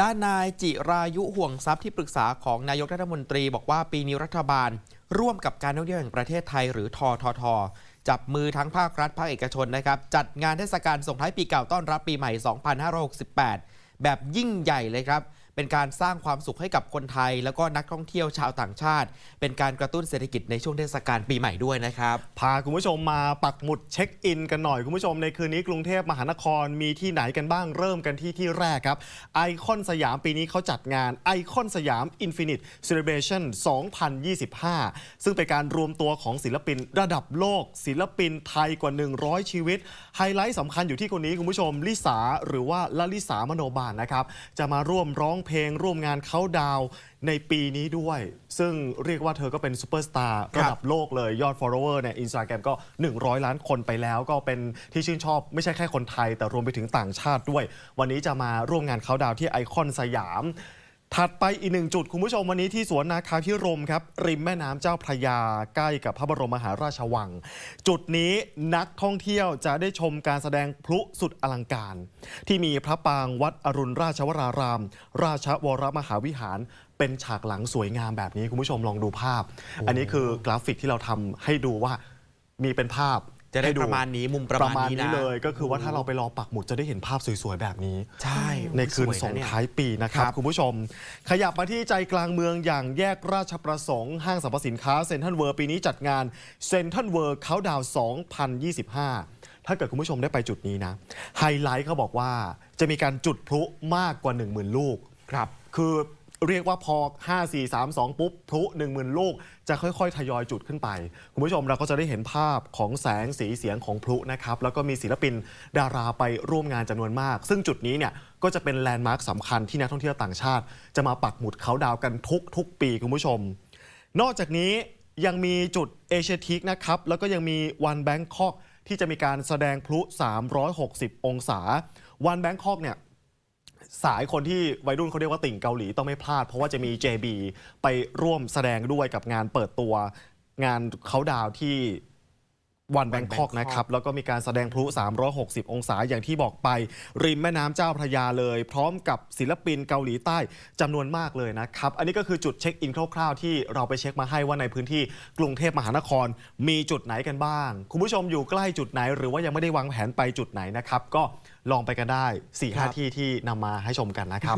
ด้านนายจิรายุห่วงทรัพย์ที่ปรึกษาของนายกรัฐมนตรี บอกว่าปีนี้รัฐบาล ร่วมกับการท่องเที่ยวแห่งประเทศไทยหรือทททจับมือทั้งภาครัฐภาคเอกชนนะครับ จัดงานเทศกาลส่งท้ายปีเก่าต้อนรับปีใหม่ 2568 แบบยิ่งใหญ่เลยครับ เป็นการสร้างความสุขให้กับคนไทย แล้วก็นักท่องเที่ยวชาวต่างชาติ เป็นการกระตุ้นเศรษฐกิจในช่วงเทศกาลปีใหม่ด้วยนะครับ พาคุณผู้ชมมาปักหมุดเช็คอินกันหน่อยคุณผู้ชมในคืนนี้กรุงเทพมหานครมีที่ไหนกันบ้างเริ่มกันที่ที่แรกครับไอคอนสยามปีนี้เขาจัดงานไอคอนสยาม Infinite Celebration 2025 ซึ่งเป็นการรวมตัวของศิลปินระดับโลก ศิลปินไทยกว่า 100 ชีวิต ไฮไลท์สำคัญอยู่ที่คนนี้คุณผู้ชมลิสาหรือว่าลลิสามโนบาลนะครับจะมาร่วมร้องเพลงร่วมงานเขาดาวน์ในปีนี้ด้วย ซึ่งเรียกว่าเธอก็เป็นซูเปอร์สตาร์ระดับโลกเลยยอด follower ในอินสตาแกรมก็ 100 ล้านคนไปแล้ว ก็เป็นที่ชื่นชอบไม่ใช่แค่คนไทย แต่รวมไปถึงต่างชาติด้วย วันนี้จะมาร่วมงานเขาน์ดาวน์ที่ไอคอนสยาม ถัดไปอีกหนึ่งจุดคุณผู้ชมวันนี้ที่สวนนาคาพิรมครับ ริมแม่น้ำเจ้าพระยาใกล้กับพระบรมมหาราชวัง จุดนี้นักท่องเที่ยวจะได้ชมการแสดงพลุสุดอลังการ ที่มีพระปางวัดอรุณราชวราราม ราชวรมหาวิหาร เป็นฉากหลังสวยงามแบบนี้คุณผู้ชมลองดูภาพ อันนี้คือกราฟิกที่เราทำให้ดูว่ามีเป็นภาพ จะได้ให้ประมาณนี้มุมประมาณนี้นะเลย ก็คือว่าถ้าเราไปรอปักหมุดจะได้เห็นภาพสวยๆแบบนี้ ใช่ ในคืนสวยะส่งเยท้ายปีนะครับครับคุณผู้ชม ขยับมาที่ใจกลางเมืองอย่างแยกราชประสงค์ห้างสรรพสินค้าเซ็นทรัลเวิร์ปีนี้จัดงานเซ็นทรัลเวิร์เขาดาว 2025 ถ้าเกิดคุณผู้ชมได้ไปจุดนี้นะ ไฮไลท์เขาบอกว่าจะมีการจุดพลุมากกว่า 10,000 ลูกครับ คือ เรียกว่าพอ 5 4 3 2 ปุ๊บพลุ10,000 ลูก จะค่อยๆ ทยอยจุดขึ้นไป คุณผู้ชมเราก็จะได้เห็นภาพของแสงสีเสียงของพลุนะครับ แล้วก็มีศิลปินดาราไปร่วมงานจำนวนมาก ซึ่งจุดนี้เนี่ยก็จะเป็นแลนด์มาร์คสำคัญที่นักท่องเที่ยวต่างชาติ จะมาปักหมุดเขาดาวกันทุกทุกๆปีคุณผู้ชม นอกจากนี้ยังมีจุดเอเชียทิกนะครับแล้วก็ยังมีวันแบงคอกที่จะมีการแสดงพลุ 360 องศา วันแบงคอกเนี่ย สายคนที่วัยรุ่นเขาเรียกว่าติ่งเกาหลีต้องไม่พลาด เพราะว่าจะมี JB ไปร่วมแสดงด้วยกับงานเปิดตัว งานเขาดาวที่ วันแบงคอก Bangkok นะครับ แล้วก็มีการแสดงพลุ 360 องศาอย่างที่บอกไป ริมแม่น้ำเจ้าพระยาเลย พร้อมกับศิลปินเกาหลีใต้จำนวนมากเลยนะครับ อันนี้ก็คือจุดเช็คอินคร่าวๆ ที่เราไปเช็คมาให้ว่าในพื้นที่กรุงเทพมหานคร มีจุดไหนกันบ้าง คุณผู้ชมอยู่ใกล้จุดไหน หรือว่ายังไม่ได้วางแผนไปจุดไหนนะครับ ก็ลองไปกันได้4ี่ครัห้าบที่ที่นำมาให้ชมกันนะครับ